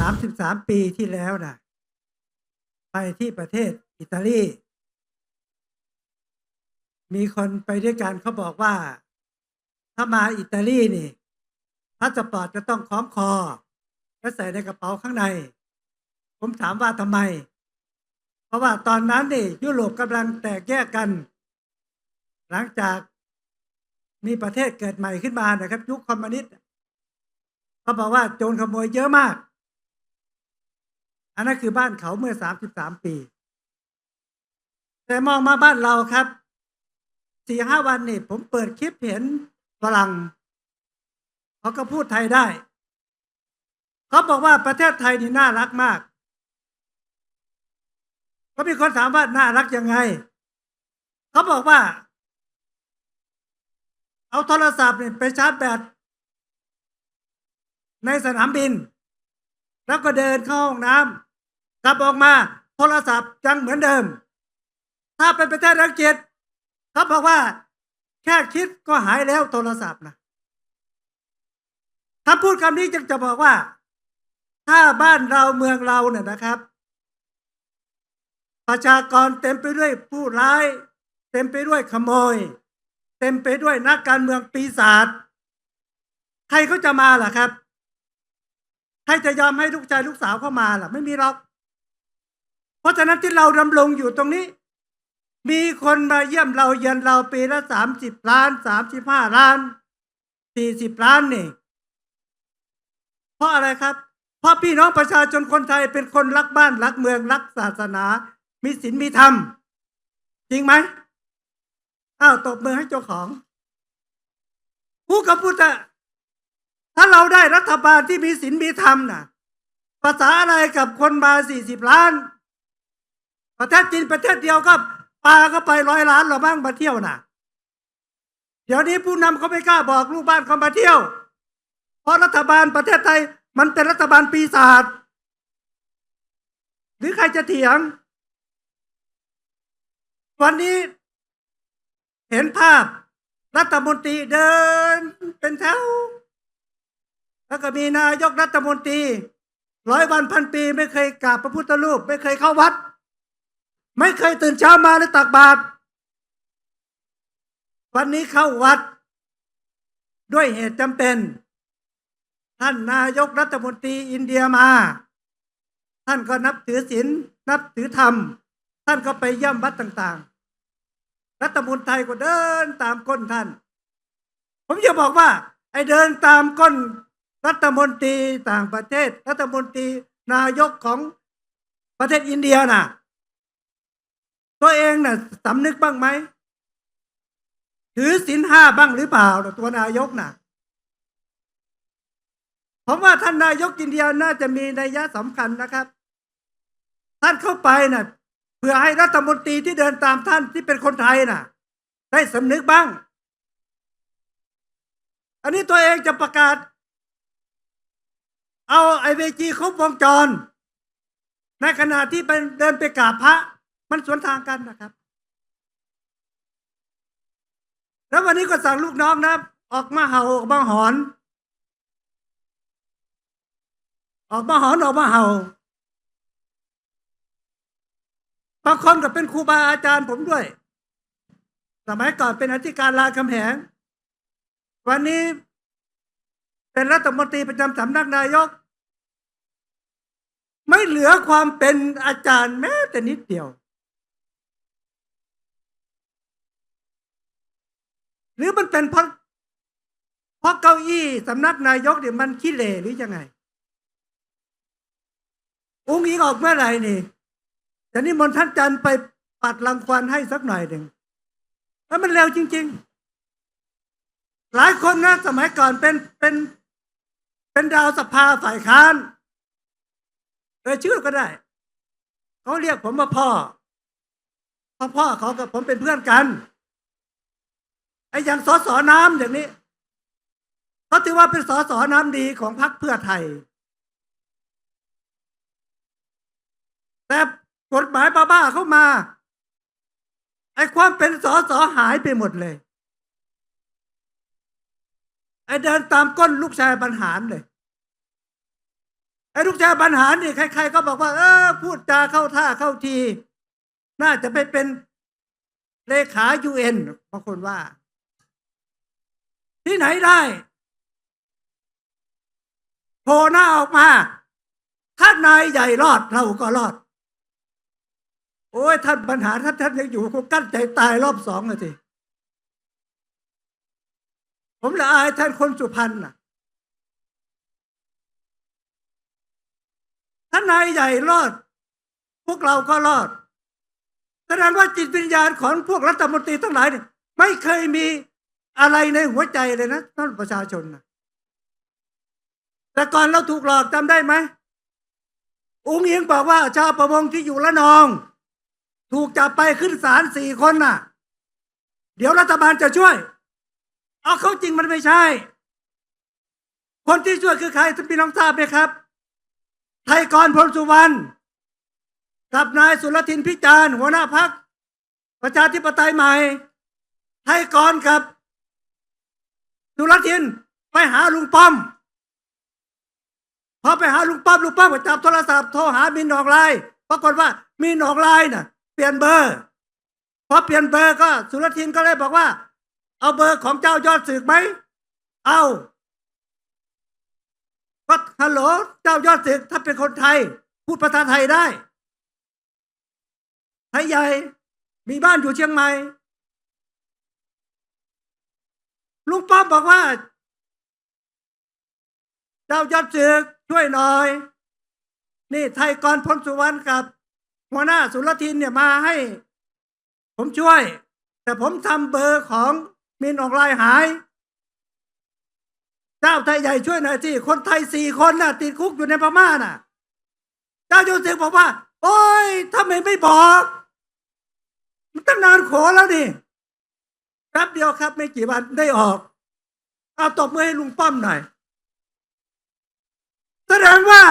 สามสิบสามปีที่แล้วนะไปที่ประเทศอิตาลี มีคนไปด้วยกันเขาบอกว่า ถ้ามาอิตาลีนี่พาสปอร์ตจะต้องคล้องคอ และใส่ในกระเป๋าข้างใน ผมถามว่าทำไม เพราะว่าตอนนั้นนี่ยุโรปกำลังแตกแยกกัน หลังจากมีประเทศเกิดใหม่ขึ้นมานะครับ ยุคคอมมิวนิสต์เขาบอกว่าโจรขโมยเยอะมาก อันนั้นคือบ้านเขาเมื่อสามสิบสามปี แต่มองมาบ้านเราครับสี่ห้าวันนี่ผมเปิดคลิปเห็นฝรั่งเขาก็พูดไทยได้เขาบอกว่าประเทศไทยนี่น่ารักมากก็มีคนถามว่าน่ารักยังไงเขาบอกว่า เอาโทรศัพท์เนี่ยไปชาร์จแบตในสนามบิน แล้วก็เดินเข้าห้องน้ำ กลับออกมาโทรศัพท์ยังเหมือนเดิม ถ้าเป็นประเทศอังกฤษเขาบอกว่า แค่คิดก็หายแล้วโทรศัพท์นะคำพูดคำนี้จึงจะบอกว่า ถ้าบ้านเราเมืองเราเนี่ยนะครับ ประชากรเต็มไปด้วยผู้ร้าย เต็มไปด้วยขโมย เต็มไปด้วยนักการเมืองปีศาจใครเขาจะมาล่ะครับ ใครจะยอมให้ลูกชายลูกสาวเข้ามาล่ะ ไม่มีหรอก เพราะฉะนั้นที่เราดำรงอยู่ตรงนี้ มีคนมาเยี่ยมเราเยือนเราปีละสามสิบล้านสามสิบห้าล้านสี่สิบล้านนี่ เพราะอะไรครับ เพราะพี่น้องประชาชนคนไทยเป็นคนรักบ้านรักเมืองรักศาสนา มีศีลมีธรรม จริงไหมอ้าวตบมือให้เจ้าของ ผู้กับพุทธะถ้าเราได้รัฐบาลที่มีศีลมีธรรมน่ะภาษาอะไรกับคนมาสี่สิบล้าน ประเทศจีนประเทศเดียวก็ปาก็ไปร้อยล้านหรอบ้างมาเที่ยวน่ะ เดี๋ยวนี้ผู้นำเขาไม่กล้าบอกลูกบ้านเขามาเที่ยว เพราะรัฐบาลประเทศไทยมันเป็นรัฐบาลปีศาจหรือใครจะเถียง วันนี้ เห็นภาพรัฐมนตรีเดินเป็นแถวแล้วก็มีนายกรัฐมนตรีร้อยวันพันปีไม่เคยกราบพระพุทธรูป ไม่เคยเข้าวัด ไม่เคยตื่นเช้ามาเลยตักบาตรวันนี้เข้าวัด ด้วยเหตุจำเป็น ท่านนายกรัฐมนตรีอินเดียมา ท่านก็นับถือศีลนับถือธรรม ท่านก็ไปเย่ำวัดต่าง ๆ รัฐมนตรีไทยก็เดินตามก้นท่าน ผมจะบอกว่า ไอ้เดินตามก้นรัฐมนตรีต่างประเทศ รัฐมนตรีนายกของประเทศอินเดียน่ะ ตัวเองน่ะสำนึกบ้างไหมถือศีลห้าบ้างหรือเปล่าตัวนายกน่ะผมว่าท่านนายกอินเดียน่าจะมีนัยยะสำคัญนะครับ ท่านเข้าไปน่ะเพื่อให้รัฐมนตรีที่เดินตามท่านที่เป็นคนไทยน่ะ ได้สำนึกบ้าง อันนี้ตัวเองจะประกาศ เอาไอเวจีครบวงจรในขณะที่เป็นเดินไปกราบพระ มันสวนทางกันนะครับ แล้ววันนี้ก็สั่งลูกน้องนะออกมาเห่าออกมาหอน ออกมาหอนออกมาเห่าบางคนก็เป็นครูบาอาจารย์ผมด้วย สมัยก่อนเป็นอธิการราคำแหง วันนี้เป็นรัฐมนตรีประจำสำนักนายก ไม่เหลือความเป็นอาจารย์แม้แต่นิดเดียว หรือมันเป็นเพราะเพราะเก้าอี้สำนักนายกเนี่ยมันขี้เหร่หรือยังไง อุ้งอิงออกเมื่อไหร่นี่แต่นี่มนท่านจันทร์ไปปัดรังควันให้สักหน่อยหนึ่งแล้วมันเร็วจริง ๆ หลายคนนะสมัยก่อนเป็นเป็นเป็นดาวสภาฝ่ายค้านเออชื่อก็ได้ เขาเรียกผมว่าพ่อพ่อพ่อเขากับผมเป็นเพื่อนกัน ไอ้อย่างสอสอน้ำอย่างนี้เขาถือว่าเป็นสอสอน้ำดีของพรรคเพื่อไทย แต่กฎหมายบ้าๆเข้ามาไอ้ความเป็นสอสอหายไปหมดเลย ไอ้เดินตามก้นลูกชายบรรหารเลยไอ้ลูกชายบรรหารนี่ใคร ๆ ก็บอกว่า เออ พูดจาเข้าท่าเข้าที น่าจะไปเป็นเลขายูเอ็นบางคนว่า ที่ไหนได้โผล่หน้าออกมา ถ้านายใหญ่รอดเราก็รอด โอ้ยท่านปัญหาท่านท่านยังอยู่คงกั้นใจตายรอบสองเลยสิผมละอายท่านคนสุพรรณน่ะถ้านายใหญ่รอด พวกเราก็รอดแสดงว่าจิตวิญญาณของพวกรัฐมนตรีทั้งหลายเนี่ยไม่เคยมี อะไรในหัวใจเลยนะท่านประชาชนนะแต่ก่อนเราถูกหลอกจำได้ไหมอุ้งอิงบอกว่าชาวประมงที่อยู่ละนอง ถูกจับไปขึ้นศาลสี่คนน่ะ เดี๋ยวรัฐบาลจะช่วย เอาเข้าจริงมันไม่ใช่ คนที่ช่วยคือใครท่านพี่น้องทราบไหมครับ ไทยกรพลสุวรรณกับนายสุรทินพิจารณ์หัวหน้าพักประชาธิปไตยใหม่ ไทยกรกับ สุรทินไปหาลุงป้อม พอไปหาลุงป้อมลุงป้อมก็จับโทรศัพท์โทรหามินหนองลายปรากฏว่ามีหนองลายน่ะ เปลี่ยนเบอร์พอเปลี่ยนเบอร์ก็ สุรทินก็เลยบอกว่า เอาเบอร์ของเจ้ายอดศึกไหมเอาก็ฮัลโหลเจ้ายอดศึกถ้าเป็นคนไทย พูดภาษาไทยได้ไทยใหญ่มีบ้านอยู่เชียงใหม่ ลุงป้อมบอกว่าเจ้ายอดศึกช่วยหน่อย นี่ไทยกรพลสุวรรณกับหัวหน้าสุรทินเนี่ยมาให้ ผมช่วย แต่ผมทำเบอร์ของมินออนไลน์หาย เจ้าไทยใหญ่ช่วยหน่อยสิคนไทยสี่คนน่ะ ติดคุกอยู่ในพม่าน่ะ เจ้าโยเซฟบอกว่า โอ้ยทำไมไม่บอก มันตั้งนานขอแล้วนี่ แป๊บเดียวครับ ไม่กี่วันได้ออก เอาตบมือให้ลุงป้อมหน่อย แสดงว่า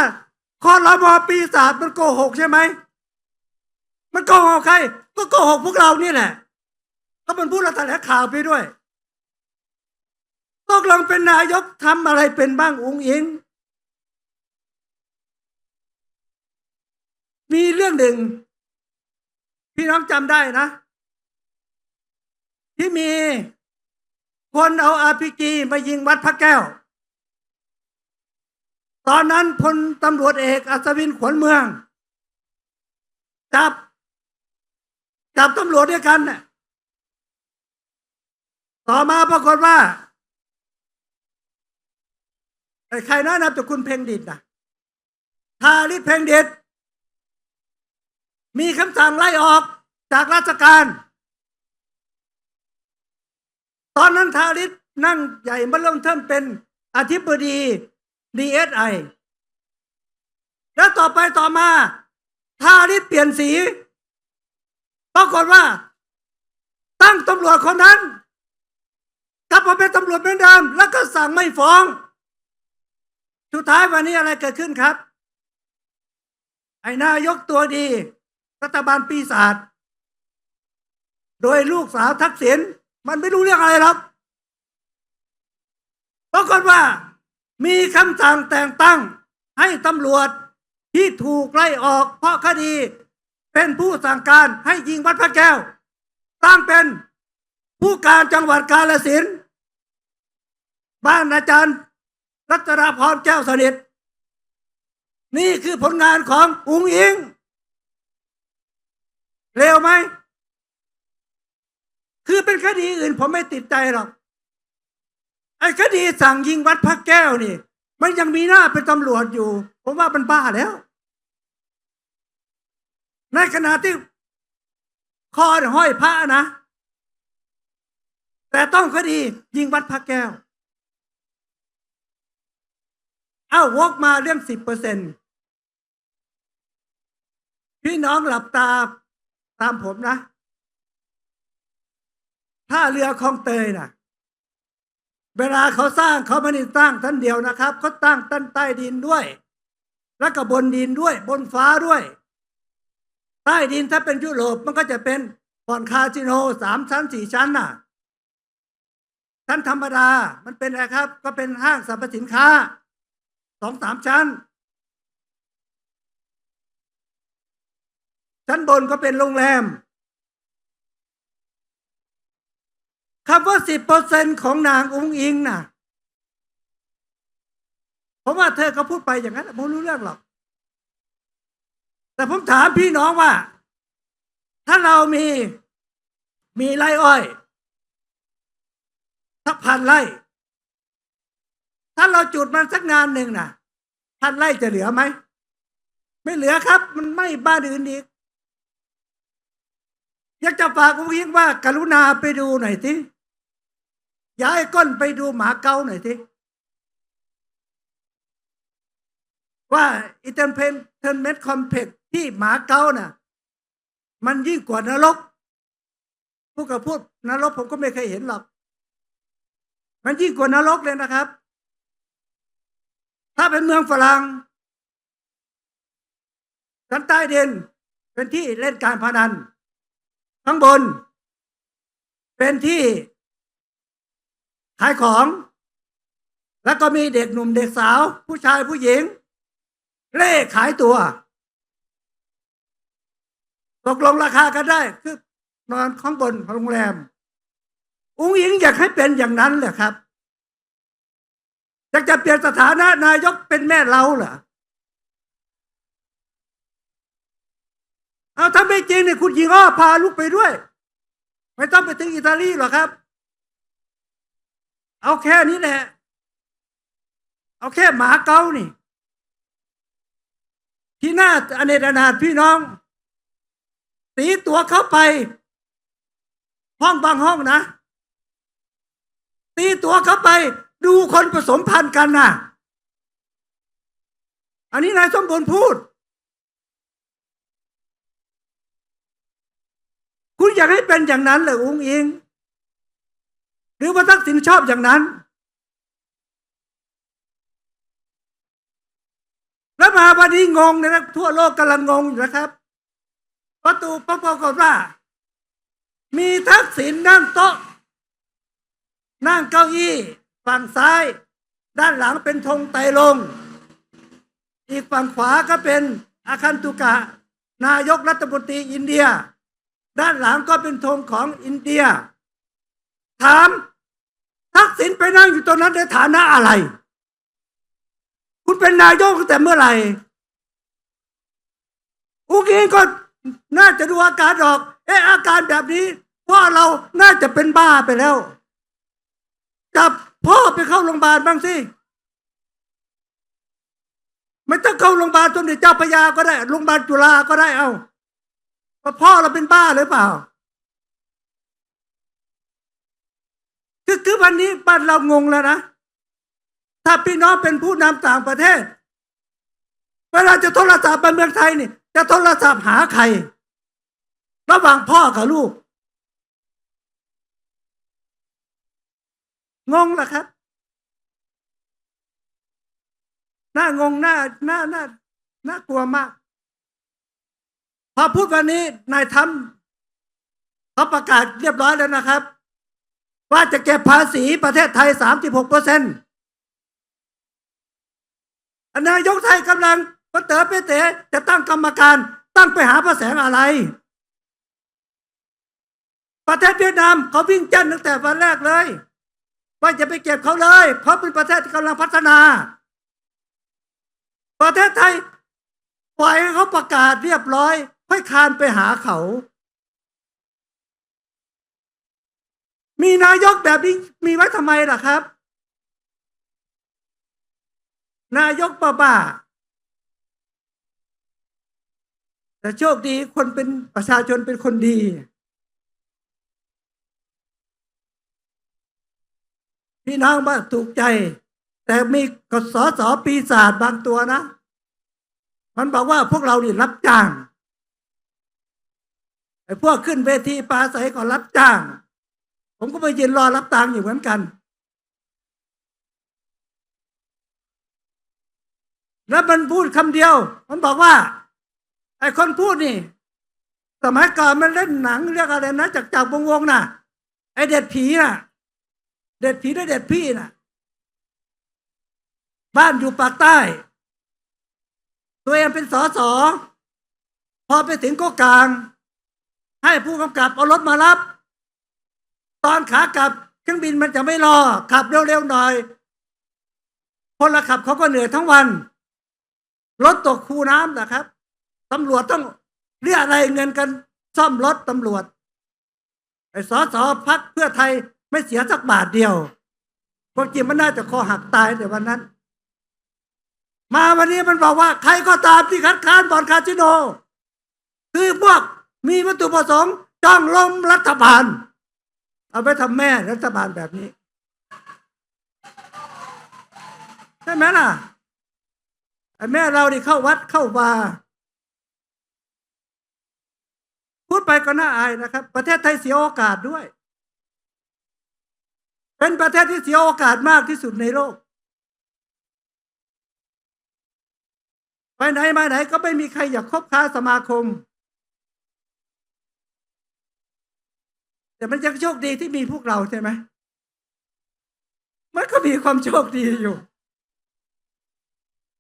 คอรมอปีศาจมันโกหกใช่ไหม มันโกหกใคร ก็โกหกพวกเรานี่แหละก็มันพูดแล้วแถลงข่าวไปด้วยตกลงเป็นนายกทำอะไรเป็นบ้างอุงอิง มีเรื่องหนึ่งพี่น้องจำได้นะ ที่มีคนเอาอาพีจีมายิงวัดพระแก้ว ตอนนั้นพลตำรวจเอกอัศวินขวัญเมือง จับ จับตำรวจด้วยกัน ต่อมาปรากฏว่าใครนะนามจากคุณเพ่งดิดนะทาริศเพ่งดิดมีคำสั่งไล่ออกจากราชการ ตอนนั้นทาริศนั่งใหญ่มาเริ่มเทิมเป็นอธิบดีดีเอสไอแล้วต่อไปต่อมาทาริศเปลี่ยนสีปรากฏว่า ตั้งตำรวจคนนั้นกลับมาเป็นตำรวจเหมือนเดิมแล้วก็สั่งไม่ฟ้อง สุดท้ายวันนี้อะไรเกิดขึ้นครับ ไอ้นายกตัวดี รัฐบาลปีศาจโดยลูกสาวทักษิณ มันไม่รู้เรื่องอะไรหรอกปรากฏว่า มีคำสั่งแต่งตั้ง ให้ตำรวจที่ถูกไล่ออก เพราะคดีเป็นผู้สั่งการให้ยิงวัดพระแก้ว ตั้งเป็นผู้การจังหวัดกาฬสินธุ์บ้านอาจารย์ รัตนาพรแก้วสนิท นี่คือผลงานของอุงอิง เร็วไหม คือเป็นคดีอื่นผมไม่ติดใจหรอกไอ้คดีสั่งยิงวัดพระแก้วนี่ มันยังมีหน้าเป็นตำรวจอยู่ ผมว่ามันบ้าแล้ว ในขณะที่คอยห้อยพระนะ แต่ต้องคดียิงวัดพระแก้ว เอ้าวกมาเรื่องสิบเปอร์เซ็นพี่น้องหลับตาตามผมนะ ท่าเรือคลองเตยนะ่ะ เวลาเขาสร้างเขาไม่ได้สร้างท่านเดียวนะครับเขาตั้งตั้นใต้ดินด้วย แล้วก็บนดินด้วย บนฟ้าด้วย ใต้ดินถ้าเป็นยุโรปมันก็จะเป็นบ่อนคาสิโนสามชั้นสี่ชั้นน่ะชั้นธรรมดา มันเป็นอะไรครับ ก็เป็นห้างสรรพสินค้าสองสามชั้น ชั้นบนก็เป็นโรงแรม คำว่าสิบเปอร์เซ็นของนางอุ้งอิงน่ะผมว่าเธอก็พูดไปอย่างนั้นผมรู้เรื่องหรอก แต่ผมถามพี่น้องว่า ถ้าเรามีมีไร่อ้อยสักพันไร่ถ้าเราจุดมันสักงานหนึ่งน่ะพันไร่จะเหลือไหมไม่เหลือครับ มันไม่บ้านอื่นอีกอยากจะฝากคุณยิงว่า กรุณาไปดูหน่อยสิ ย้ายก้นไปดูหมาเก้าหน่อยสิว่าอินเทอร์เพนเทนเมนต์คอมเพล็กที่หมาเก้าน่ะ มันยิ่งกว่านรกพูดกับพูดนรกผมก็ไม่เคยเห็นหรอก มันยิ่งกว่านรกเลยนะครับ ถ้าเป็นเมืองฝรั่งด้านใต้ดินเป็นที่เล่นการพนันข้างบน เป็นที่ ขายของ แล้วก็มีเด็กหนุ่มเด็กสาว ผู้ชายผู้หญิง เล่ขายตัวตกลงราคากันได้ คือนอนข้างบนโรงแรม อุ้งอิงอยากให้เป็นอย่างนั้นเหรอครับอยากจะเปลี่ยนสถานะนายกเป็นแม่เราเหรอเอาถ้าไม่จริงเนี่ยคุณหญิงอ้อพาลูกไปด้วย ไม่ต้องไปถึงอิตาลีหรอกครับ เอาแค่นี้แหละ เอาแค่หมาเกานี่ ที่หน้าอเนกอนาถพี่น้องตีตัวเข้าไป ห้องบางห้องนะ ตีตัวเข้าไป ดูคนผสมพันธุ์กันนะอันนี้นายสมบูรณ์พูด คุณอยากให้เป็นอย่างนั้นเหรออุ้งอิง หรือว่าทักษิณชอบอย่างนั้น แล้วมาวันนี้งงเลยนะทั่วโลกกำลังงงอยู่นะครับประตูปรากฏว่า มีทักษิณนั่งโต๊ะ นั่งเก้าอี้ ฝั่งซ้าย ด้านหลังเป็นธงไตลง อีกฝั่งขวาก็เป็นอาคันตุกะ นายกรัฐมนตรีอินเดีย ด้านหลังก็เป็นธงของอินเดียถาม ทักษิณไปนั่งอยู่ตรงนั้นในฐานะอะไร คุณเป็นนายกตั้งแต่เมื่อไหร่อุกอิงก็น่าจะดูอาการออก เอะอาการแบบนี้พ่อเราน่าจะเป็นบ้าไปแล้ว จับพ่อไปเข้าโรงพยาบาลบ้างสิไม่ต้องเข้าโรงพยาบาลสมเด็จเจ้าพระยาก็ได้โรงพยาบาลจุฬาก็ได้เอาว่าพ่อเราเป็นบ้าหรือเปล่า คือคือวันนี้บ้านเรางงแล้วนะ ถ้าพี่น้องเป็นผู้นำต่างประเทศ เวลาจะโทรศัพท์ไปเมืองไทยนี่ จะโทรศัพท์หาใคร ระหว่างพ่อกับลูก งงเหรอครับ น่างงน่าน่าน่าน่ากลัวมาก พอพูดวันนี้นายทำเขาประกาศเรียบร้อยแล้วนะครับ ว่าจะเก็บภาษีประเทศไทยสามสิบหกเปอร์เซ็นต์นายกไทยกำลังปะเต๋อเปเต๋จะตั้งกรรมการตั้งไปหาพระแสงอะไร ประเทศเวียดนามเขาวิ่งเจ้นตั้งแต่วันแรกเลย ว่าจะไปเก็บเขาเลย เพราะเป็นประเทศที่กำลังพัฒนา ประเทศไทยปล่อยให้เขาประกาศเรียบร้อย ค่อยคานไปหาเขา มีนายกแบบนี้มีไว้ทำไมล่ะครับ นายกบ้าๆแต่โชคดีคนเป็นประชาชนเป็นคนดี พี่น้องบ้างถูกใจ แต่มีกสสปีศาจบางตัวนะ มันบอกว่าพวกเรานี่รับจ้างไอ้พวกขึ้นเวทีปราศัยก็รับจ้าง ผมก็ไปยืนรอรับตังค์อยู่เหมือนกัน แล้วมันพูดคำเดียว มันบอกว่า ไอ้คนพูดนี่ สมัยก่อนมันเล่นหนังเรียกอะไรนะจากจากวงวงน่ะ ไอ้เด็ดผีน่ะ เด็ดผีได้เด็ดพี่น่ะ บ้านอยู่ปากใต้ ตัวเองเป็นสอสอพอไปถึงก็กลาง ให้ผู้กำกับเอารถมารับ ตอนขากลับเครื่องบินมันจะไม่รอขับเร็วๆหน่อยพลขับเขาก็เหนื่อยทั้งวันรถตกคูน้ำนะครับตำรวจต้องเรียกอะไรเงินกันซ่อมรถตำรวจไอ้สอสอพักเพื่อไทยไม่เสียสักบาทเดียวความจริงมันน่าจะคอหักตายแต่วันนั้น มาวันนี้มันบอกว่า ใครก็ตามที่คัดค้านบ่อนคาสิโน คือพวกมีวัตถุประสงค์จ้องล้มรัฐบาล เอาไปทำแม่รัฐบาลแบบนี้ใช่ไหมล่ะไอ้แม่เรานี่เข้าวัดเข้าวาพูดไปก็น่าอายนะครับ ประเทศไทยเสียโอกาสด้วย เป็นประเทศที่เสียโอกาสมากที่สุดในโลก ไปไหนมาไหนก็ไม่มีใครอยากคบค้าสมาคม แต่มันยังโชคดีที่มีพวกเราใช่ไหมมันก็มีความโชคดีอยู่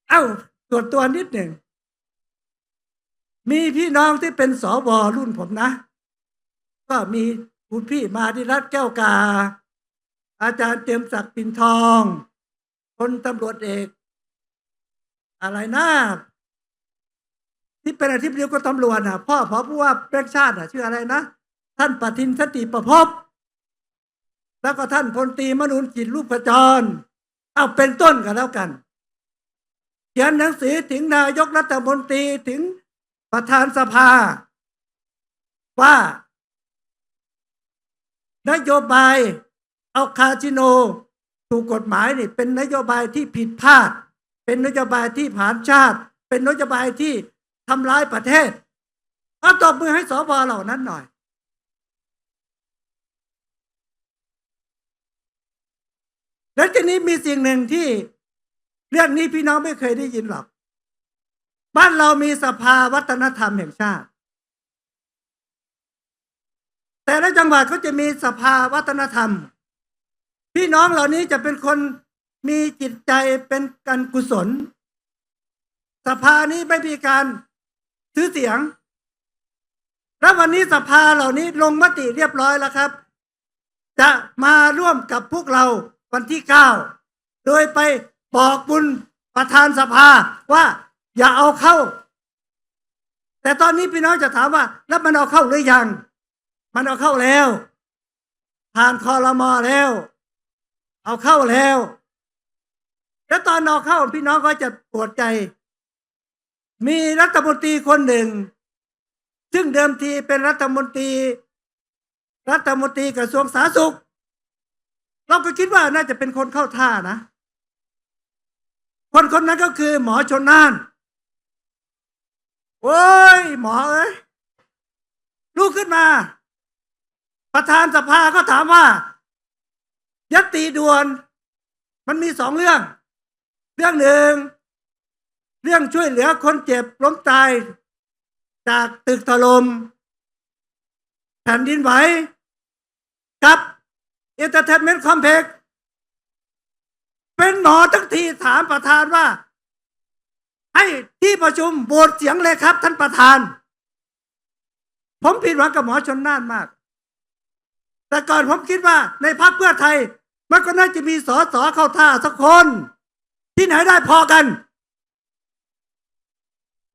เอ้าตรวจตัวนิดหนึ่ง มีพี่น้องที่เป็นสวรุ่นผมนะ ก็มีคุณพี่มาดิรัตแก้วกา อาจารย์เตรียมศักดิ์ปินทองพลตำรวจเอก อะไรนะที่เป็นอธิบดีกรมตำรวจน่ะ พ่อพอผู้ว่าแบงค์ชาติน่ะ ชื่ออะไรนะ ท่านปทินสติประพบแล้วก็ท่านพลตรีมนุนจิตรูปจร เอาเป็นต้นกันแล้วกัน เขียนหนังสือถึงนายกรัฐมนตรีถึงประธานสภา ว่า นโยบายเอาคาสิโนถูกกฎหมายนี่เป็นนโยบายที่ผิดพลาด เป็นนโยบายที่ผานชาติ เป็นนโยบายที่ทำร้ายประเทศเอาตบมือให้สบเหล่านั้นหน่อย แล้วทีนี้มีสิ่งหนึ่งที่เรื่องนี้พี่น้องไม่เคยได้ยินหรอก บ้านเรามีสภาวัฒนธรรมแห่งชาติ แต่ละจังหวัดเขาจะมีสภาวัฒนธรรม พี่น้องเหล่านี้จะเป็นคนมีจิตใจเป็นการกุศล สภานี้ไม่มีการซื้อเสียง แล้ววันนี้สภาเหล่านี้ลงมติเรียบร้อยแล้วครับ จะมาร่วมกับพวกเรา วันที่เก้าโดยไปบอกบุญประธานสภาว่าอย่าเอาเข้า แต่ตอนนี้พี่น้องจะถามว่า แล้วมันเอาเข้าหรือยัง มันเอาเข้าแล้ว ผ่านคอรมอแล้ว เอาเข้าแล้ว แล้วตอนเอาเข้าพี่น้องก็จะปวดใจ มีรัฐมนตรีคนหนึ่ง ซึ่งเดิมทีเป็นรัฐมนตรี รัฐมนตรีกระทรวงสาธารณสุข เราก็คิดว่าน่าจะเป็นคนเข้าท่านะ คนคนนั้นก็คือ หมอชนน่านโอ้ยหมอเอ้ยลุกขึ้นมา ประธานสภาก็ถามว่ายัตติด่วน มันมีสองเรื่อง เรื่องหนึ่ง เรื่องช่วยเหลือคนเจ็บล้มตาย จากตึกถลม่มแผ่นดินไหวกับ เอเตอร์เทนเมนต์คอมเพล็กเป็นหมอทั้งทีถามประธานว่า ให้ที่ประชุมโหวตเสียงเลยครับ ท่านประธาน ผมผิดหวังกับหมอชนน่านมาก แต่ก่อนผมคิดว่าในพรรคเพื่อไทย มันก็น่าจะมีสอสอเข้าท่าสักคน ที่ไหนได้พอกัน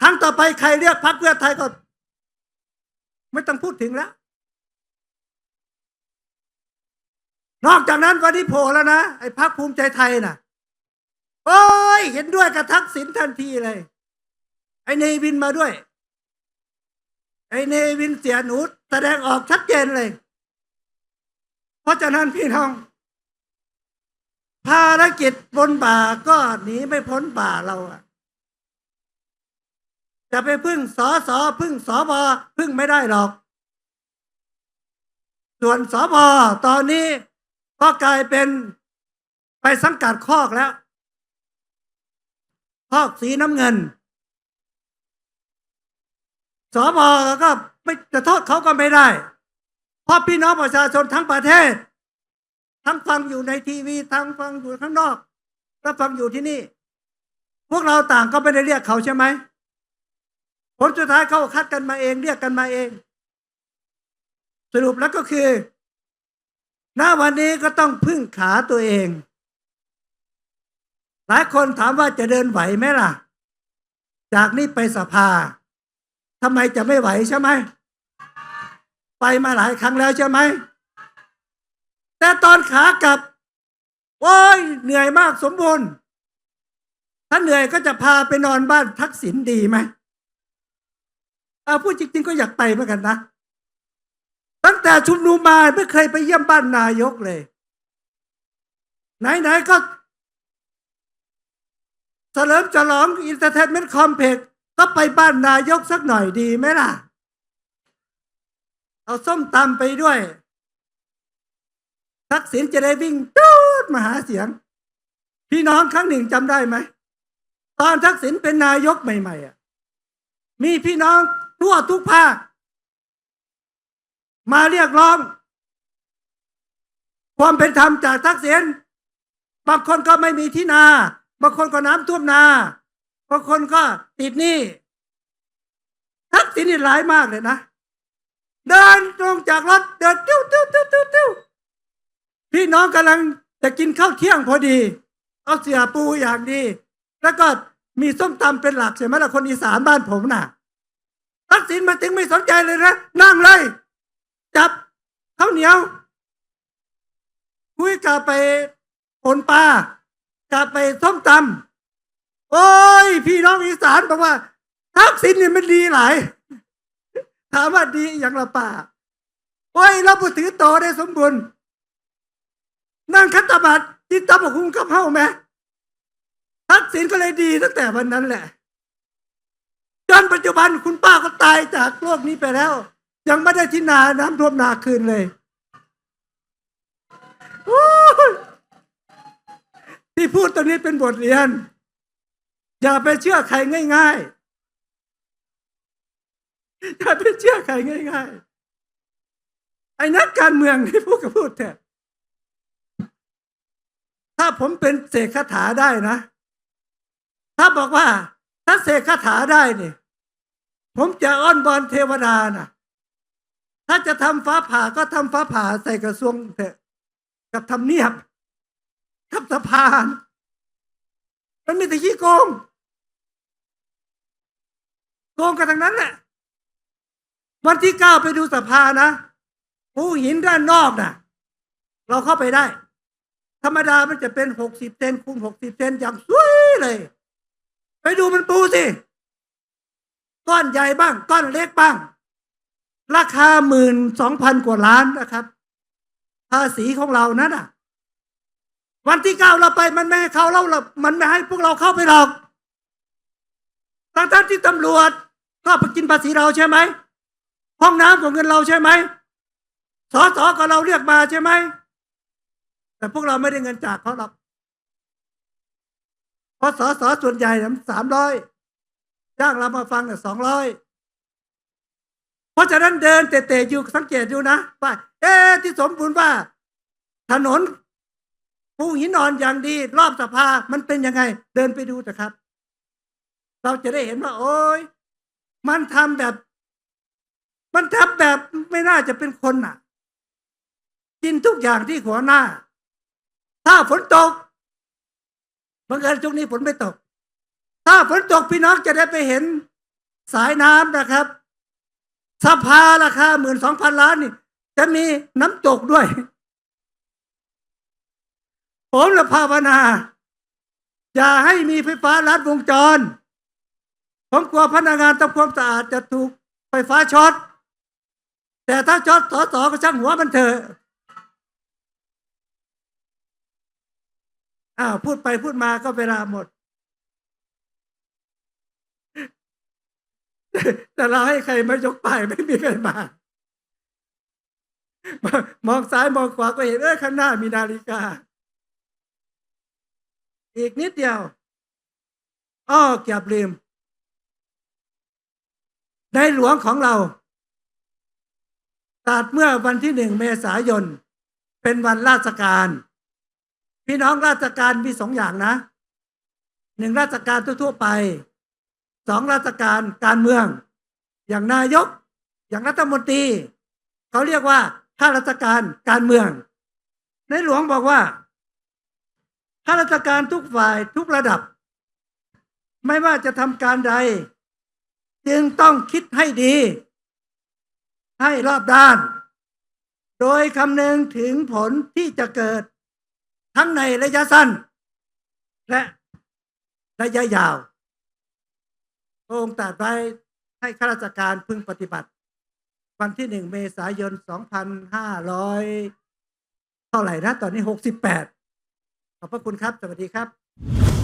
ครั้งต่อไปใครเรียกพรรคเพื่อไทยก็ ไม่ต้องพูดถึงแล้ว นอกจากนั้นวันนี้โผล่แล้วนะ ไอ้พรรคภูมิใจไทยน่ะ โอ้ย เห็นด้วยกับทักษิณทันทีเลย ไอ้เนวินมาด้วย ไอ้เนวินเสียหนูแสดงออกชัดเจนเลย เพราะฉะนั้นพี่น้อง ภารกิจบนบ่าก็หนีไม่พ้นบ่าเราอะจะไปพึ่งสอสอพึ่งสอบอพึ่งไม่ได้หรอก ส่วนสอบอตอนนี้ ก็กลายเป็นไปสังกัดคอกแล้ว คอกสีน้ำเงินสอบอก็ไม่จะโทษเขาก็ไม่ได้ เพราะพี่น้องประชาชนทั้งประเทศ ทั้งฟังอยู่ในทีวี ทั้งฟังอยู่ข้างนอก และฟังอยู่ที่นี่ พวกเราต่างก็ไม่ได้เรียกเขาใช่ไหมผลสุดท้ายเขาคัดกันมาเอง เรียกกันมาเอง สรุปแล้วก็คือ ณวันนี้ก็ต้องพึ่งขาตัวเอง หลายคนถามว่าจะเดินไหวไหมล่ะ จากนี้ไปสภาทำไมจะไม่ไหวใช่ไหม ไปมาหลายครั้งแล้วใช่ไหม แต่ตอนขากลับ โอ้ยเหนื่อยมากสมบูรณ์ ถ้าเหนื่อยก็จะพาไปนอนบ้านทักษิณดีไหมเอาพูดจริง ๆ ก็อยากไปเหมือนกันนะ ตั้งแต่ชุมนุมมาไม่เคยไปเยี่ยมบ้านนายกเลย ไหนๆก็เฉลิมฉลองอินเตอร์เทนเมนต์คอมเพล็กก็ไปบ้านนายกสักหน่อยดีไหมล่ะ เอาส้มตำไปด้วย ทักษิณจะได้วิ่งตูดมาหาเสียง พี่น้องครั้งหนึ่งจำได้ไหม ตอนทักษิณเป็นนายกใหม่ๆอะมีพี่น้องทั่วทุกภาค มาเรียกร้อง ความเป็นธรรมจากทักษิณบางคนก็ไม่มีที่นา บางคนก็น้ำท่วมนา บางคนก็ติดหนี้ทักษิณนี่ร้ายมากเลยนะ เดินลงจากรถเดินติ้วติ้วติ้วติ้วติ้วพี่น้องกำลังจะกินข้าวเที่ยงพอดี เอาเสียปูอย่างดี แล้วก็มีส้มตำเป็นหลักใช่ไหมล่ะคนอีสานบ้านผมน่ะทักษิณมาถึงไม่สนใจเลยนะ นั่งเลย จับข้าวเหนียวคุยกับไปปนปลากลับไปส้มตำโอ้ย พี่น้องอีสานบอกว่าทักษิณนี่มันดีหลาย ถามว่าดีอย่างละป่า โอ้ยเราผู้ถือโตได้สมบูรณ์นั่งคัตบัตรจิตตบกคุ้งกับเฮ้าไหมทักษิณก็เลยดีตั้งแต่วันนั้นแหละจนปัจจุบันคุณป้าก็ตายจากโลกนี้ไปแล้ว ยังไม่ได้ที่นาน้ำท่วมนาคืนเลย ที่พูดตอนนี้เป็นบทเรียน อย่าไปเชื่อใครง่าย ๆ อย่าไปเชื่อใครง่าย ๆ ไอ้นักการเมืองที่พูดก็พูดเถอะถ้าผมเป็นเสกคาถาได้นะ ถ้าบอกว่า ถ้าเสกคาถาได้เนี่ยผมจะอ้อนบอนเทวดาน่ะ ถ้าจะทำฟ้าผ่าก็ทำฟ้าผ่าใส่กระทรวงเถอะกับทำเนียบกับสะพานมันมีแต่ขี้โกง โกงกันทั้งนั้นแหละวันที่เก้าไปดูสภานะภูหินด้านนอกน่ะเราเข้าไปได้ ธรรมดามันจะเป็นหกสิบเซนคูณหกสิบเซนอย่างสวยเลย ไปดูมันปูสิ ก้อนใหญ่บ้าง ก้อนเล็กบ้าง ราคาหมื่นสองพันกว่าล้านนะครับ ภาษีของเรานั้นอะ วันที่เก้าเราไปมันไม่ให้เขาเราเรามันไม่ให้พวกเราเข้าไปหรอกทั้งท่านที่ตำรวจก็ไปกินภาษีเราใช่ไหมห้องน้ำของเงินเราใช่ไหมสอสอก็เราเรียกมาใช่ไหมแต่พวกเราไม่ได้เงินจากเขาหรอกเพราะสอสอส่วนใหญ่สามร้อยจ้างเรามาฟังเนี่ยสองร้อย เพราะฉะนั้นเดินเตะๆอยู่สังเกตดูนะว่าเอ๊ที่สมบูรณ์ว่า ถนนปูหินอ่อนอย่างดี รอบสภามันเป็นยังไง เดินไปดูเถอะครับ เราจะได้เห็นว่า โอ้ยมันทำแบบ มันทำแบบไม่น่าจะเป็นคนน่ะ กินทุกอย่างที่หัวหน้า ถ้าฝนตกบังเอิญช่วงนี้ฝนไม่ตก ถ้าฝนตกพี่น้องจะได้ไปเห็นสายน้ำนะครับ สภาราคาหมื่นสองพันล้านนี่ จะมีน้ำตกด้วย ผมละภาวนา อย่าให้มีไฟฟ้าลัดวงจร ผมกลัวพนักงานทำความสะอาดจะถูกไฟฟ้าช็อต แต่ถ้าช็อตสอสอก็ช่างหัวมันเถอะอ้าวพูดไปพูดมาก็เวลาหมด แต่เราให้ใครมายกป้ายไม่มีใครมา มองซ้ายมองขวาก็เห็นเอ้ข้างหน้ามีนาฬิกา อีกนิดเดียวอ้อเกียบลืมในหลวงของเราตัดเมื่อวันที่หนึ่งเมษายน เป็นวันราชการ พี่น้องราชการมีสองอย่างนะหนึ่งราชการทั่วๆไป สองราชการการเมือง อย่างนายก อย่างรัฐมนตรีเขาเรียกว่าข้าราชการการเมือง ในหลวงบอกว่าข้าราชการทุกฝ่ายทุกระดับ ไม่ว่าจะทำการใด จึงต้องคิดให้ดี ให้รอบด้าน โดยคำนึงถึงผลที่จะเกิด ทั้งในระยะสั้น และระยะยาว พระองค์ตรัสไว้ให้ข้าราชการพึงปฏิบัติ วันที่หนึ่งเมษายนสองพันห้าร้อยเท่าไหร่นะ ตอนนี้หกสิบแปดขอบพระคุณครับ สวัสดีครับ